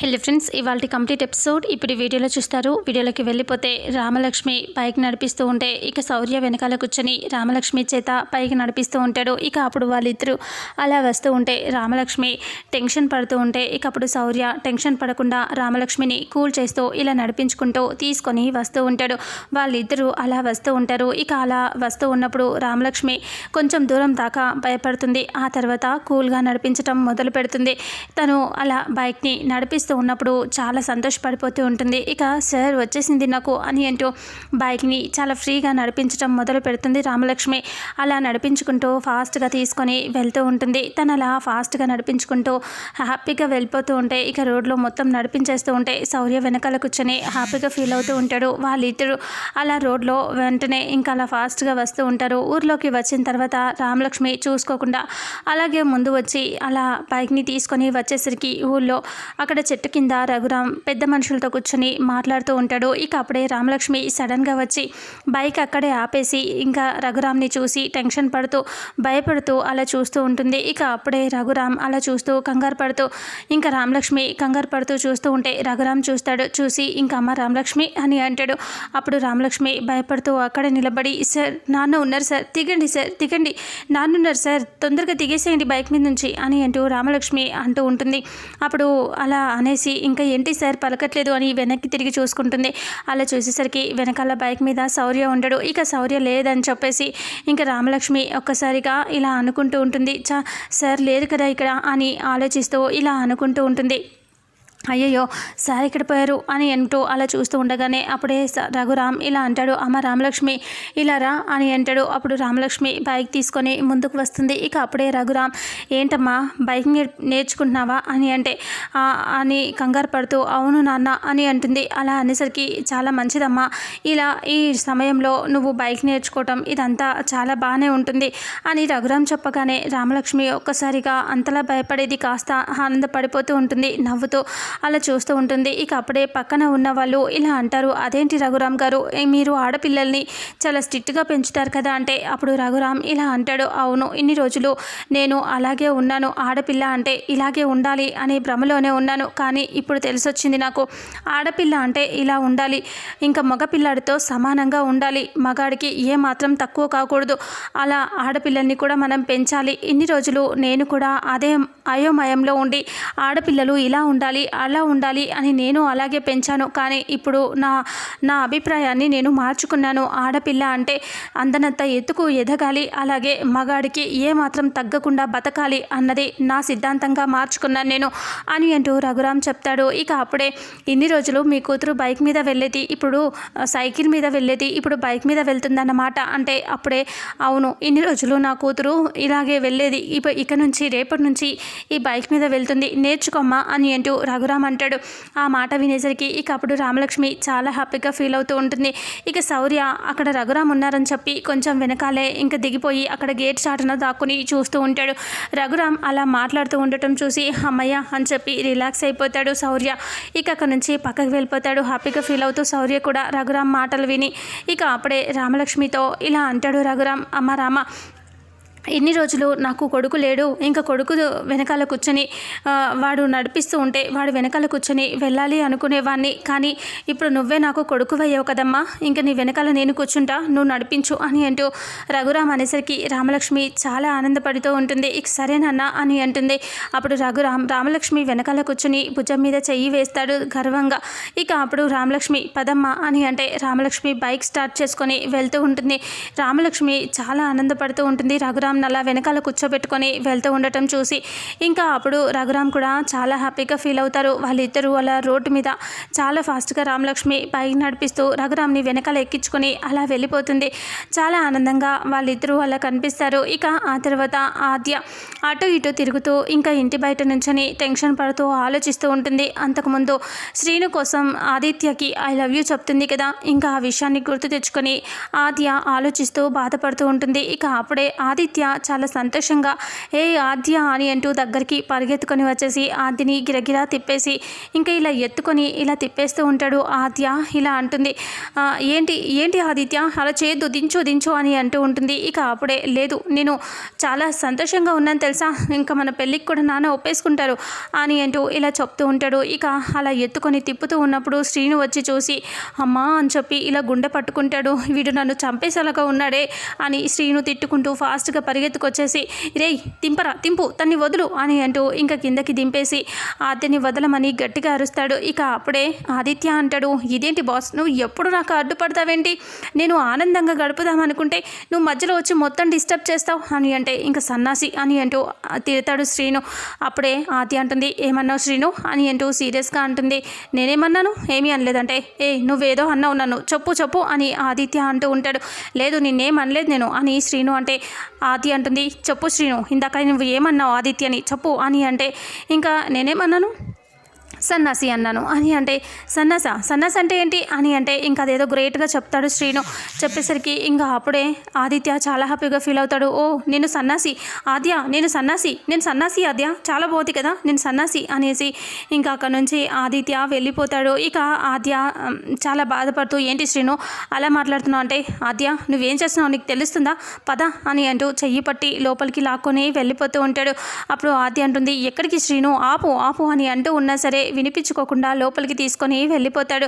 Hello friends ఇవాళ complete episode ఇప్పుడు వీడియోలో చూస్తారు. వీడియోలోకి వెళ్ళిపోతే రామలక్ష్మి పైకి నడిపిస్తూ ఉంటే ఇక శౌర్య వెనకాల కూర్చొని రామలక్ష్మి చేత పైకి నడిపిస్తూ ఉంటాడు. ఇక అప్పుడు వాళ్ళిద్దరూ అలా వస్తూ ఉంటే రామలక్ష్మి టెన్షన్ పడుతూ ఉంటే ఇక అప్పుడు శౌర్య టెన్షన్ పడకుండా రామలక్ష్మిని కూల్ చేస్తూ ఇలా నడిపించుకుంటూ తీసుకొని వస్తూ ఉంటాడు. వాళ్ళిద్దరూ అలా వస్తూ ఉంటారు. ఇక అలా వస్తూ ఉన్నప్పుడు రామలక్ష్మి కొంచెం దూరం దాకా భయపడుతుంది. ఆ తర్వాత కూల్గా నడిపించటం మొదలు పెడుతుంది తను అలా బైక్ని నడిపిస్తూ ఉన్నప్పుడు చాలా సంతోషపడిపోతూ ఉంటుంది. ఇక సార్ వచ్చేసింది నాకు అని అంటూ బైక్ని చాలా ఫ్రీగా నడిపించడం మొదలు పెడుతుంది రామలక్ష్మి. అలా నడిపించుకుంటూ ఫాస్ట్గా తీసుకొని వెళ్తూ ఉంటుంది. తను అలా ఫాస్ట్గా నడిపించుకుంటూ హ్యాపీగా వెళ్ళిపోతూ ఉంటే ఇక రోడ్లో మొత్తం నడిపించేస్తూ ఉంటే శౌర్య వెనకాల కూర్చొని హ్యాపీగా ఫీల్ అవుతూ ఉంటాడు. వాళ్ళిద్దరు అలా రోడ్లో వెంటనే ఇంకా అలా ఫాస్ట్గా వస్తూ ఉంటారు. ఊర్లోకి వచ్చిన తర్వాత రామలక్ష్మి చూసుకోకుండా అలాగే ముందు వచ్చి అలా బైక్ని తీసుకొని వచ్చేసరికి ఊళ్ళో అక్కడ చెట్టు కింద రఘురామ్ పెద్ద మనుషులతో కూర్చొని మాట్లాడుతూ ఉంటాడు. ఇక అప్పుడే రామలక్ష్మి సడన్గా వచ్చి బైక్ అక్కడే ఆపేసి ఇంకా రఘురామ్ని చూసి టెన్షన్ పడుతూ భయపడుతూ అలా చూస్తూ ఉంటుంది. ఇక అప్పుడే రఘురామ్ అలా చూస్తూ కంగారు పడుతూ ఇంకా రామలక్ష్మి కంగారు పడుతూ చూస్తూ ఉంటే రఘురామ్ చూస్తాడు. చూసి ఇంకా అమ్మ రామలక్ష్మి అని అంటాడు. అప్పుడు రామలక్ష్మి భయపడుతూ అక్కడే నిలబడి సార్ నాన్న ఉన్నారు సార్ దిగండి సార్ దిగండి నాన్న ఉన్నారు సార్ తొందరగా దిగేసేయండి బైక్ మీద నుంచి అని అంటూ రామలక్ష్మి అంటూ ఉంటుంది. అప్పుడు అలా అనేసి ఇంకా ఏంటి సార్ పలకట్లేదు అని వెనక్కి తిరిగి చూసుకుంటుంది. అలా చూసేసరికి వెనకాల బైక్ మీద శౌర్య ఉండడు. ఇక శౌర్య లేదని చెప్పేసి ఇంకా రామలక్ష్మి ఒక్కసారిగా ఇలా అనుకుంటూ ఉంటుంది. చా సార్ లేదు కదా ఇక్కడ అని ఆలోచిస్తూ ఇలా అనుకుంటూ ఉంటుంది. అయ్యయ్యో సార్ ఇక్కడ పోయారు? అని అంటూ అలా చూస్తూ ఉండగానే అప్పుడే స- రఘురామ్ ఇలా అంటాడు అమ్మ రామలక్ష్మి ఇలా రా అని అంటాడు. అప్పుడు రామలక్ష్మి బైక్ తీసుకొని ముందుకు వస్తుంది. ఇక అప్పుడే రఘురామ్ ఏంటమ్మా బైక్ నేర్ నేర్చుకుంటున్నావా? అని అంటే అని కంగారు పడుతూ అవును నాన్న అని అంటుంది. అలా అనేసరికి చాలా మంచిదమ్మా ఇలా ఈ సమయంలో నువ్వు బైక్ నేర్చుకోవటం ఇదంతా చాలా బాగానే ఉంటుంది అని రఘురామ్ చెప్పగానే రామలక్ష్మి ఒక్కసారిగా అంతలా భయపడేది కాస్త ఆనందపడిపోతూ ఉంటుంది. నవ్వుతూ అలా చూస్తూ ఉంటుంది. ఇక అప్పుడే పక్కన ఉన్న వాళ్ళు ఇలా అంటారు అదేంటి రఘురామ్ గారు? మీరు ఆడపిల్లల్ని చాలా స్ట్రిక్ట్గా పెంచుతారు కదా అంటే అప్పుడు రఘురామ్ ఇలా అంటాడు అవును ఇన్ని రోజులు నేను అలాగే ఉన్నాను ఆడపిల్ల అంటే ఇలాగే ఉండాలి అనే భ్రమలోనే ఉన్నాను కానీ ఇప్పుడు తెలిసొచ్చింది నాకు ఆడపిల్ల అంటే ఇలా ఉండాలి ఇంకా మగపిల్లాడితో సమానంగా ఉండాలి మగాడికి ఏ మాత్రం తక్కువ కాకూడదు అలా ఆడపిల్లల్ని కూడా మనం పెంచాలి ఇన్ని రోజులు నేను కూడా అదే అయోమయంలో ఉండి ఆడపిల్లలు ఇలా ఉండాలి అలా ఉండాలి అని నేను అలాగే పెంచాను. కానీ ఇప్పుడు నా నా అభిప్రాయాన్ని నేను మార్చుకున్నాను. ఆడపిల్ల అంటే అందనంత ఎత్తుకు ఎదగాలి. అలాగే మగాడికి ఏ మాత్రం తగ్గకుండా బతకాలి అన్నది నా సిద్ధాంతంగా మార్చుకున్నాను నేను అని అంటూ రఘురామ్ చెప్తాడు. ఇక అప్పుడే ఇన్ని రోజులు మీ కూతురు బైక్ మీద వెళ్ళేది ఇప్పుడు సైకిల్ మీద వెళ్ళేది ఇప్పుడు బైక్ మీద వెళ్తుందన్నమాట. అంటే అప్పుడే అవును ఇన్ని రోజులు నా కూతురు ఇలాగే వెళ్ళేది. ఇక ఇక నుంచి రేపటి నుంచి ఈ బైక్ మీద వెళ్తుంది. నేర్చుకోమ్మా అని అంటూ రఘు రఘురామ్ అంటాడు. ఆ మాట వినేసరికి ఇక అప్పుడు రామలక్ష్మి చాలా హ్యాపీగా ఫీల్ అవుతూ ఉంటుంది. ఇక శౌర్య అక్కడ రఘురామ్ ఉన్నారని చెప్పి కొంచెం వెనకాలే ఇంకా దిగిపోయి అక్కడ గేట్ చాటున దాక్కుని చూస్తూ ఉంటాడు. రఘురామ్ అలా మాట్లాడుతూ ఉండటం చూసి అమ్మయ్య అని చెప్పి రిలాక్స్ అయిపోతాడు శౌర్య. ఇక అక్కడ నుంచి పక్కకు వెళ్ళిపోతాడు. హ్యాపీగా ఫీల్ అవుతూ శౌర్య కూడా రఘురామ్ మాటలు విని ఇక అప్పుడే రామలక్ష్మితో ఇలా అంటాడు రఘురామ్ అమ్మ రామ ఎన్ని రోజులు నాకు కొడుకు లేడు ఇంకా కొడుకు వెనకాల కూర్చొని వాడు నడిపిస్తూ ఉంటే వాడు వెనకాల కూర్చొని వెళ్ళాలి అనుకునేవాడిని కానీ ఇప్పుడు నువ్వే నాకు కొడుకు అయ్యావు కదమ్మా ఇంకా నీ వెనకాల నేను కూర్చుంటా నువ్వు నడిపించు అని అంటూ రఘురామ్ అనేసరికి రామలక్ష్మి చాలా ఆనందపడుతూ ఉంటుంది. ఇక సరేనన్నా అని అంటుంది. అప్పుడు రఘురామ్ రామలక్ష్మి వెనకాల కూర్చొని భుజం మీద చెయ్యి వేస్తాడు గర్వంగా. ఇక అప్పుడు రామలక్ష్మి పదమ్మ అని అంటే రామలక్ష్మి బైక్ స్టార్ట్ చేసుకొని వెళ్తూ ఉంటుంది. రామలక్ష్మి చాలా ఆనందపడుతూ ఉంటుంది. రఘురామ్ అలా వెనకాల కూర్చోబెట్టుకొని వెళ్తూ ఉండటం చూసి ఇంకా అప్పుడు రఘురామ్ కూడా చాలా హ్యాపీగా ఫీల్ అవుతారు. వాళ్ళిద్దరూ అలా రోడ్డు మీద చాలా ఫాస్ట్గా రామలక్ష్మి పైకి నడిపిస్తూ రఘురామ్ని వెనకాల ఎక్కించుకొని అలా వెళ్ళిపోతుంది. చాలా ఆనందంగా వాళ్ళిద్దరూ అలా కనిపిస్తారు. ఇక ఆ తర్వాత ఆద్య అటు ఇటు తిరుగుతూ ఇంకా ఇంటి బయట నుంచొని టెన్షన్ పడుతూ ఆలోచిస్తూ ఉంటుంది. అంతకుముందు శ్రీను కోసం ఆదిత్యకి ఐ లవ్ యూ చెప్తుంది కదా. ఇంకా ఆ విషయాన్ని గుర్తు తెచ్చుకొని ఆద్య ఆలోచిస్తూ బాధపడుతూ ఉంటుంది. ఇక అప్పుడే ఆదిత్య చాలా సంతోషంగా ఏ ఆద్య అని అంటూ దగ్గరికి పరిగెత్తుకొని వచ్చేసి ఆద్యని గిరగిరా తిప్పేసి ఇంకా ఇలా ఎత్తుకొని ఇలా తిప్పేస్తూ ఉంటాడు ఆద్య. ఇలా అంటుంది ఏంటి ఏంటి ఆదిత్య? అలా చేయొద్దు దించు దించు అని అంటూ ఉంటుంది. ఇక అప్పుడే లేదు నేను చాలా సంతోషంగా ఉన్నాను తెలుసా? ఇంకా మన పెళ్ళికి కూడా నాన్న ఒప్పేసుకుంటారు అని అంటూ ఇలా చెప్తూ ఉంటాడు. ఇక అలా ఎత్తుకొని తిప్పుతూ ఉన్నప్పుడు శ్రీను వచ్చి చూసి అమ్మా అని చెప్పి ఇలా గుండె పట్టుకుంటాడు. వీడు నన్ను చంపేసేలాగా ఉన్నాడే అని శ్రీను తిట్టుకుంటూ ఫాస్ట్గా పరిగెత్తుకొచ్చేసి రేయ్ తింపరా తింపు తన్ని వదులు అని అంటూ ఇంకా కిందకి దింపేసి ఆద్యని వదలమని గట్టిగా అరుస్తాడు. ఇక అప్పుడే ఆదిత్య అంటాడు ఇదేంటి బాస్ నువ్వు ఎప్పుడు నాకు అడ్డుపడతావేంటి? నేను ఆనందంగా గడుపుదామనుకుంటే నువ్వు మధ్యలో వచ్చి మొత్తం డిస్టర్బ్ చేస్తావు అని అంటే ఇంకా సన్నాసి అని అంటూ తిడతాడు శ్రీను. అప్పుడే ఆద్య అంటుంది ఏమన్నావు శ్రీను? అని అంటూ సీరియస్గా అంటుంది నేనేమన్నాను? ఏమీ అనలేదంటే ఏ నువ్వేదో అన్నావు నన్ను చెప్పు చెప్పు అని ఆదిత్య అంటూ ఉంటాడు లేదు నిన్నేం అనలేదు నేను అని శ్రీను అంటే ఆది అంటుంది. చెప్పు శ్రీను ఇందాక నువ్వు ఏమన్నావు ఆదిత్యని? చెప్పు అని అంటే ఇంకా నేనేమన్నాను? సన్నాసి అన్నాను. అని అంటే సన్నాస? సన్నాస్ అంటే ఏంటి? అని అంటే ఇంకా అదేదో గ్రేట్గా చెప్తాడు శ్రీను. చెప్పేసరికి ఇంకా అప్పుడే ఆదిత్య చాలా హ్యాపీగా ఫీల్ అవుతాడు. ఓ నేను సన్నాసి. ఆద్య నేను సన్నాసి. నేను సన్నాసి ఆద్య. చాలా బాగుంది కదా? నేను సన్నాసి. అనేసి ఇంకా అక్కడ నుంచి ఆదిత్య వెళ్ళిపోతాడు. ఇక ఆద్య చాలా బాధపడుతూ ఏంటి శ్రీను? అలా మాట్లాడుతున్నావు అంటే ఆద్య నువ్వేం చేస్తున్నావు? నీకు తెలుస్తుందా? పద అని అంటూ చెయ్యి పట్టి లోపలికి లాక్కొని వెళ్ళిపోతూ ఉంటాడు. అప్పుడు ఆద్య అంటుంది ఎక్కడికి శ్రీను? ఆపు ఆపు అని అంటూ ఉన్నా సరే వినిపించుకోకుండా లోపలికి తీసుకొని వెళ్ళిపోతాడు.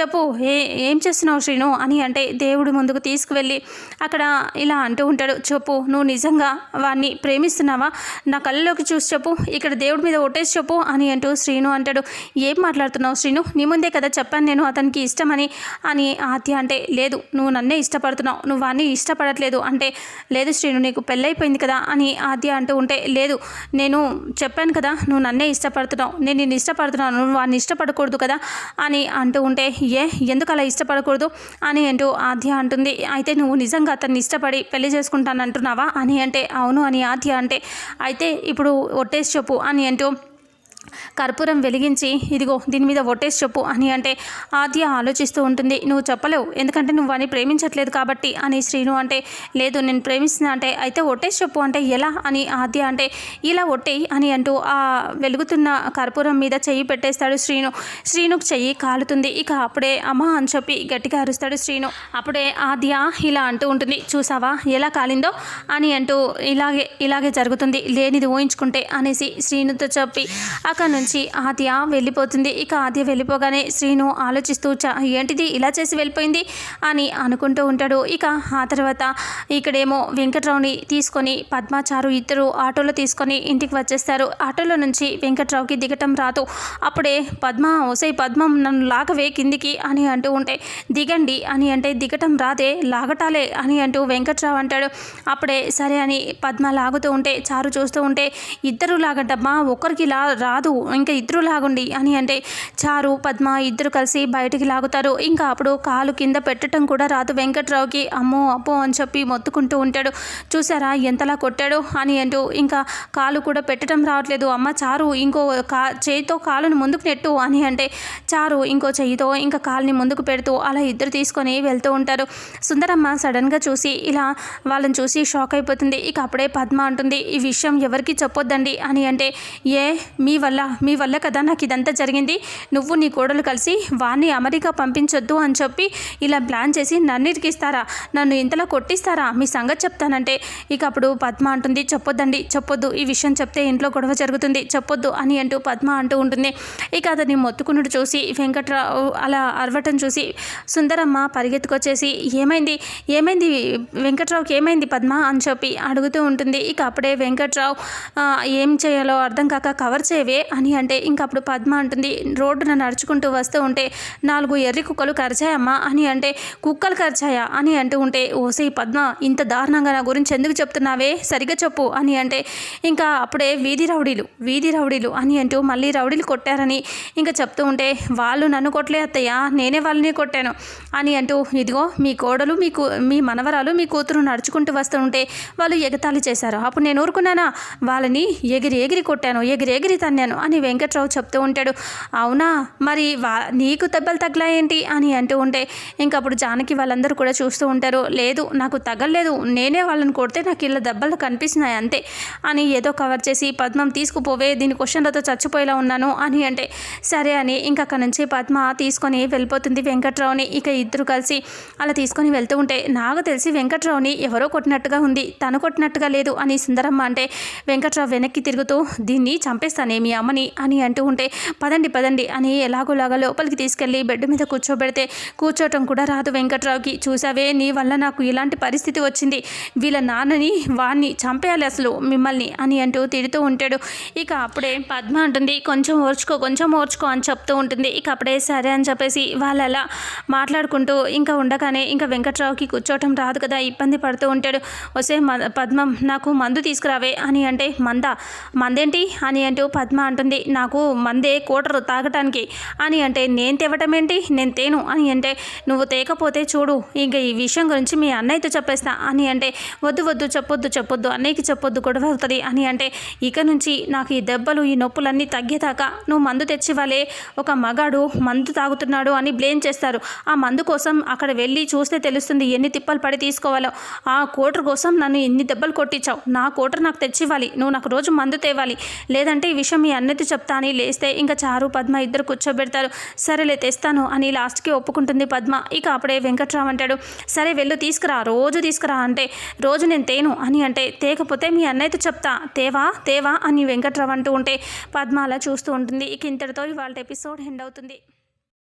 చెప్పు ఏ ఏం చేస్తున్నావు శ్రీను? అని అంటే దేవుడు ముందుకు తీసుకువెళ్ళి అక్కడ ఇలా అంటూ ఉంటాడు. చెప్పు నువ్వు నిజంగా వాడిని ప్రేమిస్తున్నావా? నా కళ్ళలోకి చూసి చెప్పు. ఇక్కడ దేవుడి మీద ఒట్టేసి చెప్పు అని అంటూ శ్రీను అంటాడు. ఏం మాట్లాడుతున్నావు శ్రీను? నీ ముందే కదా చెప్పాను నేను అతనికి ఇష్టమని అని ఆద్య అంటే లేదు నువ్వు నన్నే ఇష్టపడుతున్నావు. నువ్వు వాడిని ఇష్టపడట్లేదు అంటే లేదు శ్రీను నీకు పెళ్ళైపోయింది కదా అని ఆద్య అంటూ ఉంటే లేదు నేను చెప్పాను కదా నువ్వు నన్నే ఇష్టపడుతున్నావు. నేను నిన్ను ఇష్టపడుతున్నాను నువ్వు వాడిని ఇష్టపడకూడదు కదా అని అంటూ ఉంటే ఏ ఎందుకు అలా ఇష్టపడకూడదు? అని అంటూ ఆద్య అంటుంది. అయితే నువ్వు నిజంగా అతన్ని ఇష్టపడి పెళ్ళి చేసుకుంటాను అంటున్నావా అని అంటే అవును అని ఆద్య అంటే అయితే ఇప్పుడు ఒట్టేసి చెప్పు అని అంటూ కర్పూరం వెలిగించి ఇదిగో దీని మీద ఒట్టేసి చెప్పు అని అంటే ఆద్య ఆలోచిస్తూ ఉంటుంది. నువ్వు చెప్పలేవు ఎందుకంటే నువ్వు అని ప్రేమించట్లేదు కాబట్టి అని శ్రీను అంటే లేదు నేను ప్రేమిస్తున్నా అంటే అయితే ఒట్టేసి చెప్పు అంటే ఎలా? అని ఆద్య అంటే ఇలా ఒట్టేయి అని అంటూ ఆ వెలుగుతున్న కర్పూరం మీద చెయ్యి పెట్టేస్తాడు శ్రీను. శ్రీనుకు చెయ్యి కాలుతుంది. ఇక అప్పుడే అమ్మ అని చెప్పి గట్టిగా అరుస్తాడు శ్రీను. అప్పుడే ఆద్య ఇలా అంటూ ఉంటుంది చూసావా ఎలా కాలిందో? అని అంటూ ఇలాగే ఇలాగే జరుగుతుంది లేనిది ఊహించుకుంటే అనేసి శ్రీనుతో చెప్పి అక్కడి నుంచి ఆద్య వెళ్ళిపోతుంది. ఇక ఆద్య వెళ్ళిపోగానే శ్రీను ఆలోచిస్తూ చ ఏంటిది ఇలా చేసి వెళ్ళిపోయింది? అని అనుకుంటూ ఉంటాడు. ఇక ఆ తర్వాత ఇక్కడేమో వెంకట్రావుని తీసుకొని పద్మాచారు ఇద్దరు ఆటోలో తీసుకొని ఇంటికి వచ్చేస్తారు. ఆటోలో నుంచి వెంకట్రావుకి దిగటం రాదు. అప్పుడే పద్మ ఓసై పద్మం నన్ను లాగవే కిందికి అని అంటూ ఉంటే దిగండి అని అంటే దిగటం రాదే లాగటాలే అని అంటూ వెంకట్రావు అంటాడు. అప్పుడే సరే అని పద్మ లాగుతూ ఉంటే చారు చూస్తూ ఉంటే ఇద్దరు లాగటమ్మా ఒక్కరికి లా కాదు ఇంకా ఇద్దరు లాగుండి. అని అంటే చారు పద్మ ఇద్దరు కలిసి బయటికి లాగుతారు. ఇంకా అప్పుడు కాలు కింద పెట్టడం కూడా రాదు. వెంకట్రావుకి అమ్మో అప్పో అని చెప్పి మొత్తుకుంటూ ఉంటాడు. చూసారా ఎంతలా కొట్టాడు? అని అంటూ ఇంకా కాలు కూడా పెట్టడం రావట్లేదు. అమ్మ చారు ఇంకో కా చేయితో కాలుని ముందుకు నెట్టు. అని అంటే చారు ఇంకో చెయ్యితో ఇంకా కాలుని ముందుకు పెడుతూ అలా ఇద్దరు తీసుకొని వెళ్తూ ఉంటారు. సుందరమ్మ సడన్గా చూసి ఇలా వాళ్ళని చూసి షాక్ అయిపోతుంది. ఇక అప్పుడే పద్మ అంటుంది ఈ విషయం ఎవరికి చెప్పొద్దండి. అని అంటే ఏ? మీ వల్ల మీ వల్ల కదా నాకు ఇదంతా జరిగింది. నువ్వు నీ కోడలు కలిసి వాణ్ణి అమెరికా పంపించొద్దు అని చెప్పి ఇలా ప్లాన్ చేసి నన్ను ఇరికిస్తారా నన్ను ఇంతలా కొట్టిస్తారా? మీ సంగతి చెప్తానంటే. ఇక అప్పుడు పద్మ అంటుంది చెప్పొద్దండి చెప్పొద్దు. ఈ విషయం చెప్తే ఇంట్లో గొడవ జరుగుతుంది. చెప్పొద్దు అని అంటూ పద్మ అంటూ ఉంటుంది. ఇక అతన్ని మొత్తుకున్నట్టు చూసి వెంకట్రావు అలా అరవటం చూసి సుందరమ్మ పరిగెత్తుకొచ్చేసి ఏమైంది? ఏమైంది? వెంకట్రావుకి ఏమైంది పద్మ? అని చెప్పి అడుగుతూ ఉంటుంది. ఇక అప్పుడే వెంకట్రావు ఏం చేయాలో అర్థం కాక కవర్ చేయవే. అని అంటే ఇంక అప్పుడు పద్మ అంటుంది రోడ్డున నడుచుకుంటూ వస్తూ ఉంటే నాలుగు ఎర్రి కుక్కలు కరిచాయమ్మా అని అంటే కుక్కలు కరిచాయా? అని అంటూ ఉంటే ఓసే పద్మ ఇంత దారుణంగా నా గురించి ఎందుకు చెప్తున్నావే? సరిగ్గా చెప్పు అని అంటే ఇంకా అప్పుడే వీధి రౌడీలు వీధి రౌడీలు అని అంటూ మళ్ళీ రౌడీలు కొట్టారని ఇంకా చెప్తూ ఉంటే వాళ్ళు నన్ను కొట్టలే అత్తయ్య నేనే వాళ్ళని కొట్టాను అని అంటూ ఇదిగో మీ కోడలు మీకు మీ మనవరాలు మీ కూతురు నడుచుకుంటూ వస్తూ ఉంటే వాళ్ళు ఎగతాళి చేశారు. అప్పుడు నేను ఊరుకున్నానా? వాళ్ళని ఎగిరి ఎగిరి కొట్టాను ఎగిరి ఎగిరి తన్నాను చేశాను అని వెంకట్రావు చెప్తూ ఉంటాడు. అవునా? మరి వా నీకు దెబ్బలు తగలాయేంటి? అని అంటూ ఉంటే ఇంకప్పుడు జానకి వాళ్ళందరూ కూడా చూస్తూ ఉంటారు. లేదు నాకు తగలలేదు. నేనే వాళ్ళని కొడితే నాకు ఇలా దెబ్బలు కనిపిస్తున్నాయి అంతే అని ఏదో కవర్ చేసి పద్మం తీసుకుపోవే దీని క్వశ్చన్లతో చచ్చిపోయేలా ఉన్నాను అని అంటే సరే అని ఇంకా అక్కడ నుంచి పద్మ తీసుకొని వెళ్ళిపోతుంది వెంకట్రావుని. ఇక ఇద్దరు కలిసి అలా తీసుకొని వెళ్తూ ఉంటే నాకు తెలిసి వెంకట్రావుని ఎవరో కొట్టినట్టుగా ఉంది. తను కొట్టినట్టుగా లేదు అని సుందరమ్మ అంటే వెంకట్రావు వెనక్కి తిరుగుతూ దీన్ని చంపేస్తానేమి అమ్మని అని అంటూ ఉంటే పదండి పదండి అని ఎలాగోలాగా లోపలికి తీసుకెళ్ళి బెడ్ మీద కూర్చోబెడితే కూర్చోవటం కూడా రాదు వెంకట్రావుకి. చూసావే నీ వల్ల నాకు ఇలాంటి పరిస్థితి వచ్చింది. వీళ్ళ నాన్నని వాణ్ణి చంపేయాలి అసలు మిమ్మల్ని అని అంటూ తిడుతూ ఉంటాడు. ఇక అప్పుడే పద్మ ఉంటుంది కొంచెం ఓర్చుకో కొంచెం ఓర్చుకో అని చెప్తూ ఉంటుంది. ఇక అప్పుడే సరే అని చెప్పేసి వాళ్ళు అలా మాట్లాడుకుంటూ ఇంకా ఉండగానే ఇంకా వెంకట్రావుకి కూర్చోవటం రాదు కదా ఇబ్బంది పడుతూ ఉంటాడు. వసే మ- పద్మం నాకు మందు తీసుకురావే అని అంటే మంద? మందేంటి? అని అంటూ పద్మ అంటుంది. నాకు మందే కోటరు తాగటానికి. అని అంటే నేను తేవటమేంటి? నేను తేను. అని అంటే నువ్వు తేకపోతే చూడు ఇంకా ఈ విషయం గురించి మీ అన్నయ్యతో చెప్పేస్తా. అని అంటే వద్దు వద్దు చెప్పొద్దు చెప్పొద్దు. అన్నయ్యకి చెప్పొద్దు గొడవ అవుతుంది. అని అంటే ఇక నుంచి నాకు ఈ దెబ్బలు ఈ నొప్పులన్నీ తగ్గేదాకా నువ్వు మందు తెచ్చివ్వాలే. ఒక మగాడు మందు తాగుతున్నాడు అని బ్లేమ్ చేస్తారు. ఆ మందు కోసం అక్కడ వెళ్ళి చూస్తే తెలుస్తుంది ఎన్ని తిప్పలు పడి తీసుకోవాలో. ఆ కోటర్ కోసం నన్ను ఎన్ని దెబ్బలు కొట్టించావు. నా కోటర్ నాకు తెచ్చివ్వాలి. నువ్వు నాకు రోజు మందు తేవాలి. లేదంటే ఈ విషయం మీ అన్నది చెప్తా అని లేస్తే ఇంకా చారు పద్మ ఇద్దరు కూర్చోబెడతారు. సరేలే తెస్తాను అని లాస్ట్కి ఒప్పుకుంటుంది పద్మ. ఇక అప్పుడే వెంకట్రావు అంటాడు సరే వెళ్ళు తీసుకురా రోజు తీసుకురా అంటే రోజు నేను తేను అని అంటే తేకపోతే మీ అన్నయ్యతో చెప్తా. తేవా తేవా అని వెంకట్రావు అంటూ ఉంటే పద్మ అలా చూస్తూ ఉంటుంది. ఇక ఇంతటితో ఇవాళ ఎపిసోడ్ ఎండ్ అవుతుంది.